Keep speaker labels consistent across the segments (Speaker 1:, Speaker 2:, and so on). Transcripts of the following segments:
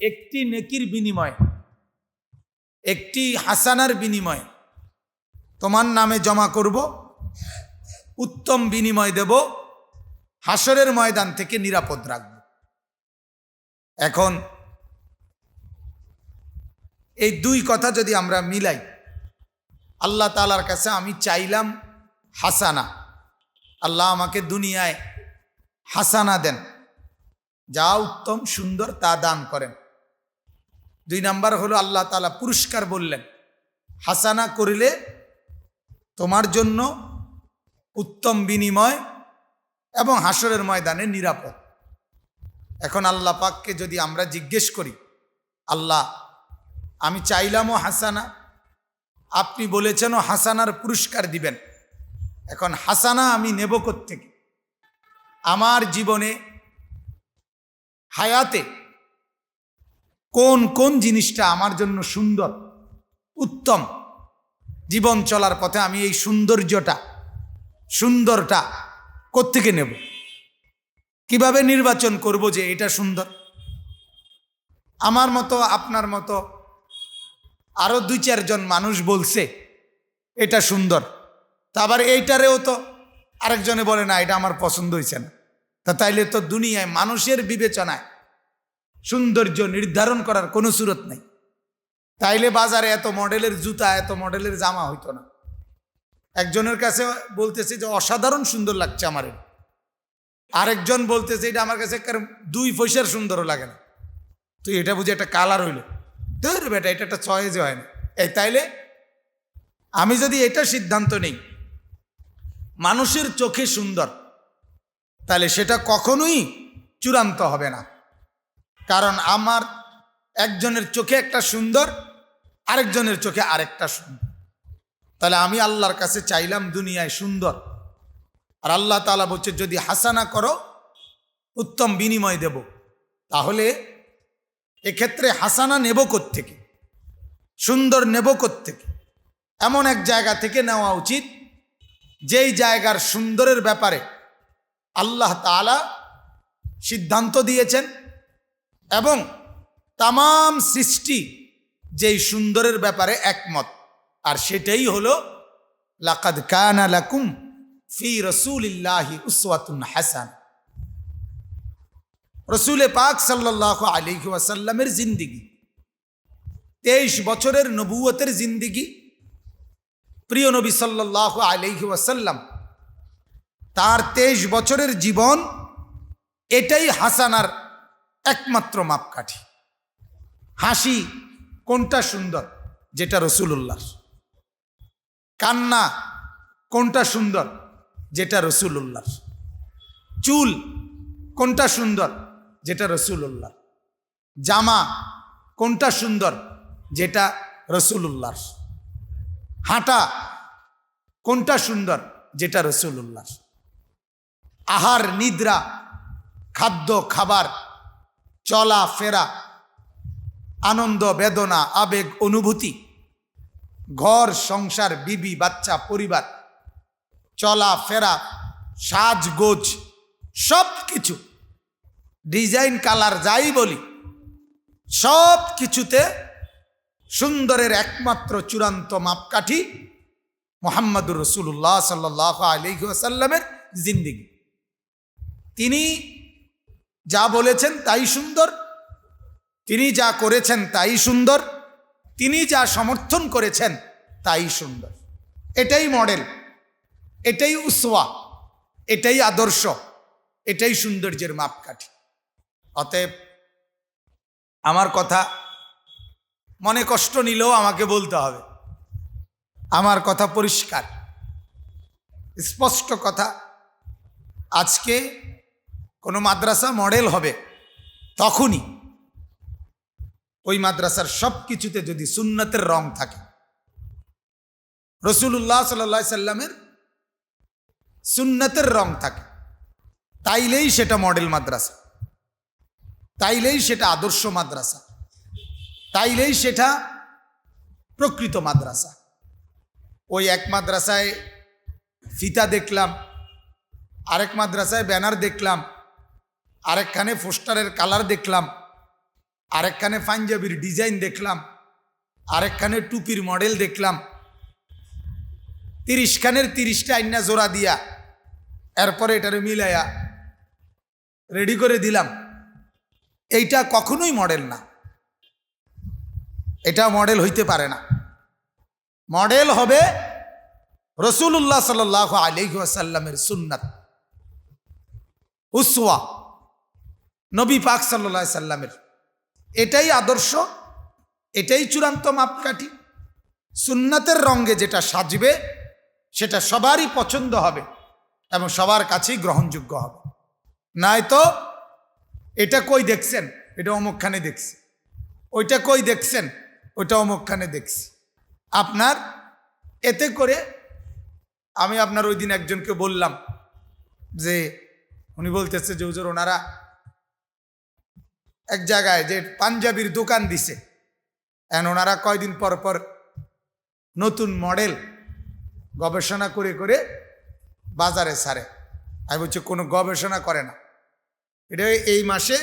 Speaker 1: একটি নেকির বিনিময়, একটি হাসানার বিনিময়। তোমার নামে জমা করব, উত্তম বিনিময় দেব হাসরের ময়দান থেকে নিরাপদ রাখব। এখন এই দুই কথা যদি আমরা মিলাই, আল্লাহ তালার কাছে আমি চাইলাম হাসানা। আল্লাহ আমাকে দুনিয়ায় হাসানা দেন, যা উত্তম, সুন্দর, তা দান করেন। দুই নাম্বার হলো আল্লাহ তালা পুরস্কার বললেন। হাসানা করিলে তোমার জন্য উত্তম বিনিময় এবং হাসরের ময়দানে নিরাপদ। এখন আল্লাহ পাককে যদি আমরা জিজ্ঞেস করি, আল্লাহ, আমি চাইলামও হাসানা, আপনি বলেছেনও হাসানার পুরস্কার দিবেন। এখন হাসানা আমি নেব থেকে আমার জীবনে, হায়াতে কোন কোন জিনিসটা আমার জন্য সুন্দর? উত্তম। জীবন চলার পথে আমি এই সৌন্দর্যটা, সুন্দরটা কোত্থেকে নেব? কীভাবে নির্বাচন করব যে এটা সুন্দর? আমার মতো, আপনার মতো আরও দুই চারজন মানুষ বলছে, এটা সুন্দর। তা আবার এইটারেও তো আরেকজনে বলে, না, এটা আমার পছন্দ হয়েছে না। তা তাইলে তো দুনিয়ায় মানুষের বিবেচনায় সৌন্দর্য নির্ধারণ করার কোনো সুরত নেই। তাইলে বাজারে এত মডেলের জুতা, এত মডেলের জামা হইতো না। একজনের কাছে বলতেছে যে, অসাধারণ সুন্দর লাগছে আমার। আরেকজন বলতেছে, এটা আমার কাছে দুই পয়সার সুন্দরও লাগে না। তুই এটা বুঝে একটা কালার হইল। তোর বেটা, এটা একটা চয়েজে হয় না। এই তাইলে আমি যদি এটা সিদ্ধান্ত নেই, মানুষের চোখে সুন্দর তাহলে সেটা কখনোই চূড়ান্ত হবে না। কারণ আমার একজনের চোখে একটা সুন্দর, আরেকজনের চোখে আরেকটা সুন্দর। তাহলে আমি আল্লাহর কাছে চাইলাম দুনিয়ায় সুন্দর। আর আল্লাহ তালা বলছে, যদি হাসানা করো, উত্তম বিনিময় দেব। তাহলে এক্ষেত্রে হাসানা নেব থেকে সুন্দর নেব থেকে এমন এক জায়গা থেকে নেওয়া উচিত, যেই জায়গার সুন্দরের ব্যাপারে আল্লাহ তালা সিদ্ধান্ত দিয়েছেন। এবং তাম সৃষ্টি যেই সুন্দরের ব্যাপারে একমত। আর সেটাই হলো, লাকাদ কানা লাকুম ফি রসুলিল্লাহি উসওয়াতুন হাসান। রসুলে পাক সাল্লাহ আলিহি ওয়াসাল্লামের জিন্দিগি, তেইশ বছরের নবুয়তের জিন্দিগি, প্রিয় নবী সাল্লাহ আলিহি ওয়াসাল্লাম, তার তেইশ বছরের জীবন, এটাই হাসানার একমাত্র মাপকাঠি। হাসি কোনটা সুন্দর? যেটা রসুল্লাহ কান্না কোনটা সুন্দর? যেটা রসুল্লাহ চুল কোনটা সুন্দর? যেটা রসুল্লাহ জামা কোনটা সুন্দর? যেটা রসুল্লাহ হাঁটা কোনটা সুন্দর? যেটা রসুল্লাহ আহার, নিদ্রা, খাদ্য, খাবার চলা ফেরা আনন্দ, বেদনা, আবেগ, অনুভূতি, ঘর, সংসার, বিবি, বাচ্চা, পরিবার চলা ফেরা সাজগোজ সব কিছু ডিজাইন, কালার, যাই বলি সব কিছুতে সুন্দরের একমাত্র চূড়ান্ত মাপকাঠি মোহাম্মদুর রসুল্লাহ সাল্লাহ আলহিহাসাল্লামের জিন্দিগি। তিনি যা বলেছেন তাই সুন্দর, তিনি যা করেছেন তাই সুন্দর, তিনি যা সমর্থন করেছেন তাই সুন্দর। এটাই মডেল, এটাই উসওয়া এটাই আদর্শ, এটাই সৌন্দর্যের মাপকাঠি। অতএব আমার কথা মনে কষ্ট নিলেও আমাকে বলতে হবে। আমার কথা পরিষ্কার, স্পষ্ট কথা। আজকে কোনো মাদ্রাসা মডেল হবে, তখনই ওই মাদ্রাসার সব কিছুতে যদি সুন্নতের রং থাকে। রসুল্লাহ সাল্লা সাল্লামের সুন্নতের রং থাকে, তাইলেই সেটা মডেল মাদ্রাসা, তাইলেই সেটা আদর্শ মাদ্রাসা, তাইলেই সেটা প্রকৃত মাদ্রাসা। ওই এক মাদ্রাসায় ফিতা দেখলাম, আরেক মাদ্রাসায় ব্যানার দেখলাম আরেকখানে পোস্টারের কালার দেখলাম, আরেকখানে পাঞ্জাবির ডিজাইন দেখলাম, আরেকখানে টুপির মডেল দেখলাম তিরিশ খানের তিরিশটা আইনা জোড়া দিয়া এরপরে এটারে মিলাইয়া রেডি করে দিলাম। এইটা কখনোই মডেল না। এটা মডেল হইতে পারে না। মডেল হবে রসুল্লাহ সাল আলিহাসাল্লামের সুন্নাত। উসওয়া। নবী পাক সাল্লা সাল্লামের। এটাই আদর্শ, এটাই চূড়ান্ত মাপকাঠি। সুন্নাতের রঙ্গে যেটা সাজবে, সেটা সবারই পছন্দ হবে এবং সবার কাছেই গ্রহণযোগ্য হবে। নয়তো এটা কই দেখছেন? এটা অমুকখানে দেখছি। ওইটা কই দেখছেন? ওইটা অমুকখানে দেখছি। আপনার, এতে করে আমি আপনার ওই দিন একজনকে বললাম যে, উনি বলতেছে যে, হুজুর, ওনারা এক জায়গায় যে পাঞ্জাবির দোকান দিছে। এন ওনারা কয়দিন পর পর নতুন মডেল গবেষণা করে করে বাজারে ছাড়ে। আমি বলছি, কোনো গবেষণা করে না। এটা এই মাসে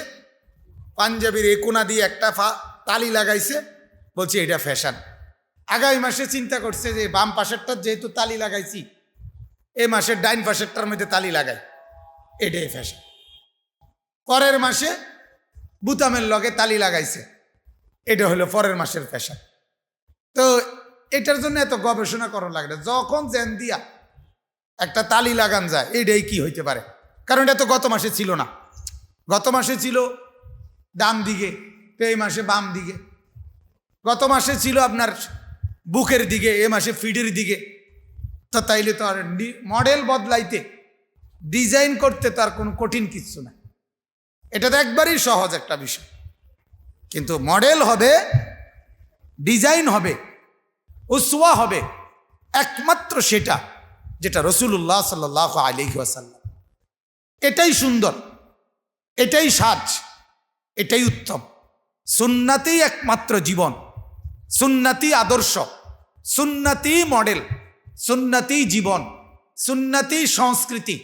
Speaker 1: পাঞ্জাবির এ কোনা দিয়ে একটা ফা তালি লাগাইছে। বলছি, এটা ফ্যাশন আগামী মাসে চিন্তা করছে যে বাম পাশেরটার যেহেতু তালি লাগাইছি, এ মাসের ডাইন পাশেরটার মধ্যে তালি লাগাই। এটাই ফ্যাশন পরের মাসে বুতামের লগে তালি লাগাইছে। এটা হলো পরের মাসের পেশা তো এটার জন্য এত গবেষণা করা লাগে যখন জেন দিয়া একটা তালি লাগান যায়, এইটাই কি হইতে পারে? কারণ এটা তো গত মাসে ছিল না। গত মাসে ছিল ডান দিকে, তো এই মাসে বাম দিকে। গত মাসে ছিল আপনার বুকের দিকে, এ মাসে ফিডের দিকে। তো তাইলে তো আর মডেল বদলাইতে ডিজাইন করতে তার কোনো কঠিন কিছু না এটা তো একবারই সহজ একটা বিষয়। কিন্তু মডেল হবে, ডিজাইন হবে, উসওয়া হবে, একমাত্র সেটা যেটা রসুল্লাহ সাল্লাহ আলহি আসাল্লাম এটাই সুন্দর, এটাই সাজ, এটাই উত্তম। সুন্নাতেই একমাত্র জীবন, সুন্নাতি আদর্শ, সুন্নাতি মডেল, সুন্নাতি জীবন, সুন্নাতি সংস্কৃতি,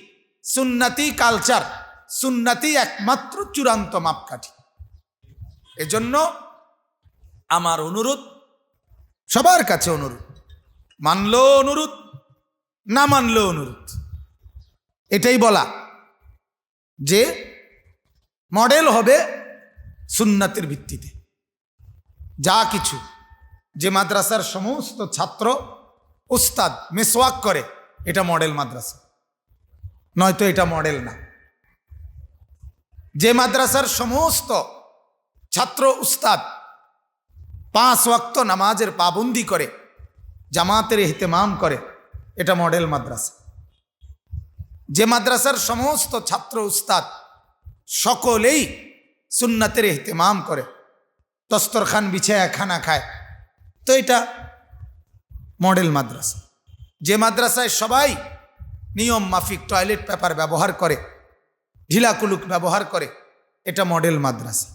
Speaker 1: সুন্নাতি কালচার। সুন্নাতি একমাত্র চূড়ান্ত মাপকাঠি। এজন্য আমার অনুরোধ, সবার কাছে অনুরোধ মানলো অনুরোধ, না মানলো অনুরোধ। এটাই বলা যে মডেল হবে সুন্নাতের ভিত্তিতে। যা কিছু যে মাদ্রাসার সমস্ত ছাত্র, উস্তাদ, মেসওয়াক করে, এটা মডেল মাদ্রাসা। নয়তো এটা মডেল না। যে মাদ্রাসার সমস্ত ছাত্র উস্তাদ পাঁচ ওয়াক্ত নামাজের পাবন্দি করে, জামাতের এহতেমাম করে, এটা মডেল মাদ্রাসা। যে মাদ্রাসার সমস্ত ছাত্র উস্তাদ সকলেই সুন্নাতের এহতেমাম করে, দস্তরখান বিছায়া খানা খায়। তো এটা মডেল মাদ্রাসা। যে মাদ্রাসায় সবাই নিয়ম মাফিক টয়লেট পেপার ব্যবহার করে ঢিলাকুলুক ব্যবহার করে, এটা মডেল মাদ্রাসা।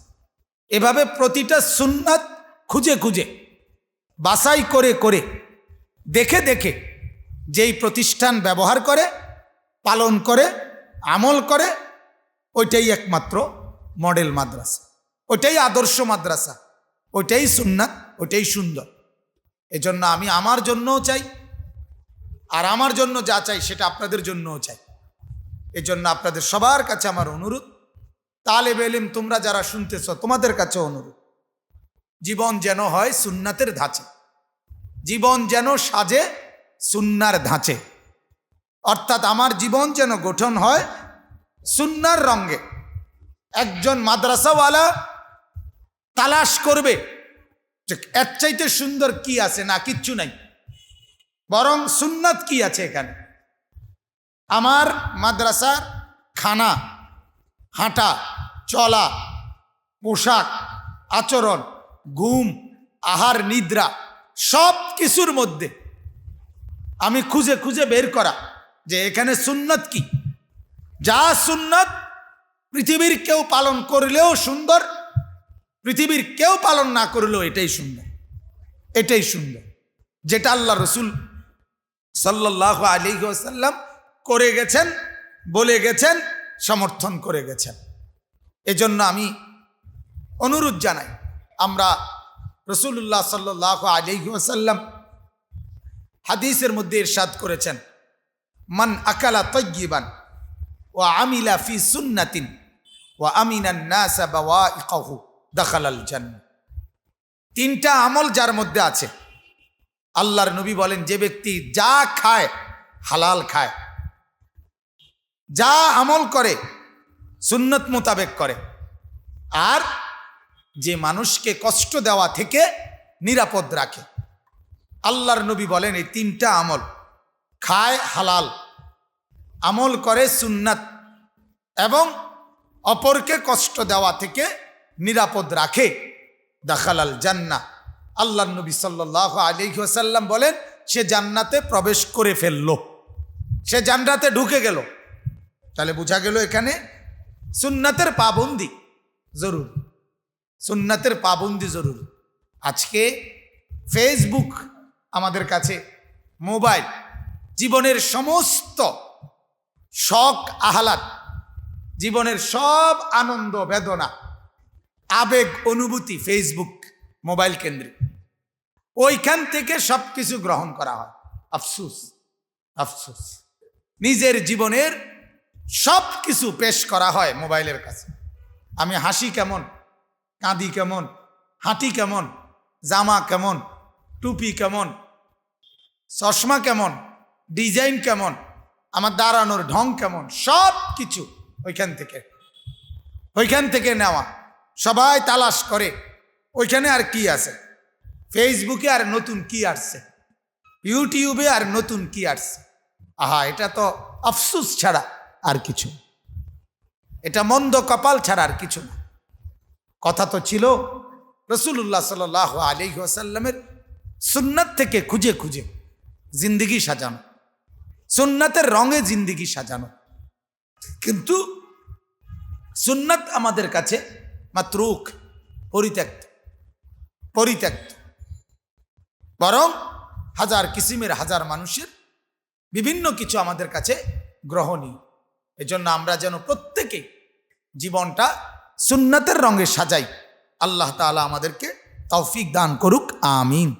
Speaker 1: এভাবে প্রতিটা সুন্নাত খুঁজে খুঁজে, বাছাই করে করে, দেখে দেখে যেই প্রতিষ্ঠান ব্যবহার করে, পালন করে, আমল করে, ওইটাই একমাত্র মডেল মাদ্রাসা। ওইটাই আদর্শ মাদ্রাসা। ওইটাই সুন্নাত, ওইটাই সুন্দর। এজন্য আমি আমার জন্যও চাই, আর আমার জন্য যা চাই সেটা আপনাদের জন্যও চাই। এজন্য আপনাদের সবার কাছে আমার অনুরোধ, তালেব এলিম, তোমরা যারা শুনতেছ, তোমাদের কাছে অনুরোধ, জীবন যেন হয় সুন্নাতের ধাঁচে, জীবন যেন সাজে সুন্নার ধাঁচে, অর্থাৎ আমার জীবন যেন গঠন হয় সুন্নার রঙ্গে একজন মাদ্রাসাওয়ালা তালাশ করবে যে এর চাইতে সুন্দর কি আছে? না, কিচ্ছু নাই। বরং সুন্নাত কি আছে এখানে? আমার মাদ্রাসার খানা, হাঁটা, চলা, পোশাক, আচরণ, ঘুম, আহার, নিদ্রা, সব কিছুর মধ্যে আমি খুঁজে খুঁজে বের করা যে এখানে সুন্নত কি? যা সুন্নত পৃথিবীর কেউ পালন করলেও সুন্দর, পৃথিবীর কেউ পালন না করলেও এটাই সুন্দর এটাই সুন্দর। যেটা আল্লাহ রসুল সাল্লাহ আলী করে গেছেন, বলে গেছেন, সমর্থন করে গেছেন। এজন্য আমি অনুরোধ জানাই, আমরা রসুল্লাহ সাল্লাহ আলহিহাসাল্লাম হাদিসের মধ্যে ইরশাদ করেছেন, মান আকালা তৈবান ও আমিলা ফি সুন্নাতিন ও ইকাহু দখালাল জান্নাত তিনটা আমল যার মধ্যে আছে। আল্লাহর নবী বলেন, যে ব্যক্তি যা খায়, হালাল খায় যা আমল করে, সুন্নত মোতাবেক করে। আর যে মানুষকে কষ্ট দেওয়া থেকে নিরাপদ রাখে। আল্লাহর নবী বলেন, এই তিনটা আমল খায় হালাল। আমল করে সুন্নাত এবং অপরকে কষ্ট দেওয়া থেকে নিরাপদ রাখে। দাখালাল জান্না আল্লাহ নবী সাল্লাহ আলিহাসাল্লাম বলেন, সে জান্নাতে প্রবেশ করে ফেলল। সে জান্নাতে ঢুকে গেল। তাহলে বোঝা গেল এখানে সুন্নাতের পাবন্দি জরুর। সুন্নাতের পাবন্দি জরুর। আজকে ফেসবুক আমাদের কাছে, মোবাইল, জীবনের সমস্ত শখ, আহ্লাদ, জীবনের সব আনন্দ, বেদনা, আবেগ, অনুভূতি ফেসবুক মোবাইল কেন্দ্রে। ওইখান থেকে সব কিছু গ্রহণ করা হয়। আফসুস আফসুস। নিজের জীবনের সব কিছু পেশ করা হয় মোবাইলের কাছে। আমি হাসি কেমন, কাঁদি কেমন, হাঁটি কেমন, জামা কেমন, টুপি কেমন, চশমা কেমন, ডিজাইন কেমন, আমার দাঁড়ানোর ঢং কেমন সব কিছু ওইখান থেকে। ওইখান থেকে নেওয়া। সবাই তালাশ করে, ওইখানে আর কি আছে? ফেসবুকে আর নতুন কি আসছে? ইউটিউবে আর নতুন কি আসছে? আহা, এটা তো আফসুস ছাড়া। আর কিছু। এটা মন্দ কপাল ছাড়া আর কিছু না। কথা তো ছিল রসুল্লাহ সাল আলি আসাল্লামের সুন্নাত থেকে খুঁজে খুঁজে জিন্দিগি সাজানো, সুন্নাতের রঙে জিন্দিগি সাজানো। কিন্তু সুন্নাত আমাদের কাছে মাত্রুক, পরিত্যক্ত পরিত্যক্ত। বরং হাজার কিসিমের হাজার মানুষের বিভিন্ন কিছু আমাদের কাছে গ্রহণীয়। এজন্য আমরা যেন প্রত্যেকে জীবনটা সুন্নাতের রঙে সাজাই। আল্লাহ তালা আমাদেরকে তৌফিক দান করুক, আমিন।